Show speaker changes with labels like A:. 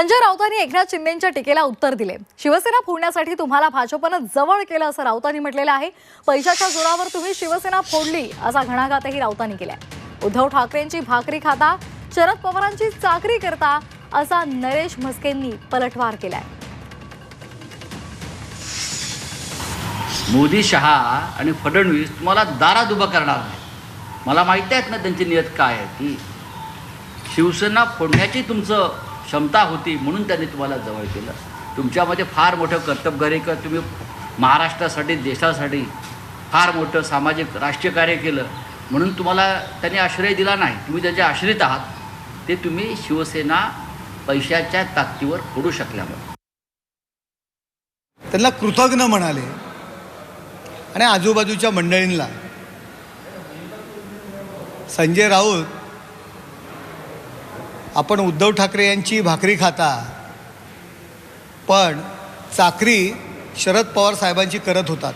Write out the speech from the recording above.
A: संजय राऊतांनी एकनाथ शिंदेच्या टीकेला उत्तर दिले. शिवसेना फोडण्यासाठी तुम्हाला भाजपनं जवळ केलं असं राऊतांनी म्हटलेलं आहे. पैशाच्या जोरावर तुम्ही शिवसेना फोडली असा घणाघातही राऊतांनी केलाय. उद्धव ठाकरेंची भाकरी खाता शरद पवारांची चाकरी करता असा नरेश म्हस्केंनी पलटवार केलाय.
B: मोदी शहा आणि फडणवीस तुम्हाला दारात उभं करणार नाही मला माहिती आहेत ना त्यांची नियत काय आहे की शिवसेना फोडण्याची तुमचं क्षमता होती म्हणून त्यांनी तुम्हाला जवळ केलं. तुमच्यामध्ये फार मोठं कर्तबगारी कर तुम्ही महाराष्ट्रासाठी देशासाठी फार मोठं सामाजिक राष्ट्रीय कार्य केलं. म्हणून तुम्हाला त्यांनी आश्रय दिला नाही. तुम्ही त्याचे आश्रित आहात ते तुम्ही शिवसेना पैशाच्या ताकदीवर फोडू शकल्यामुळे
C: त्यांना कृतज्ञ म्हणाले. आणि आजूबाजूच्या मंडळींना. संजय राऊत आपण उद्धव ठाकरे यांची भाकरी खाता. पण चाकरी शरद पवार साहेबांची करत होतात.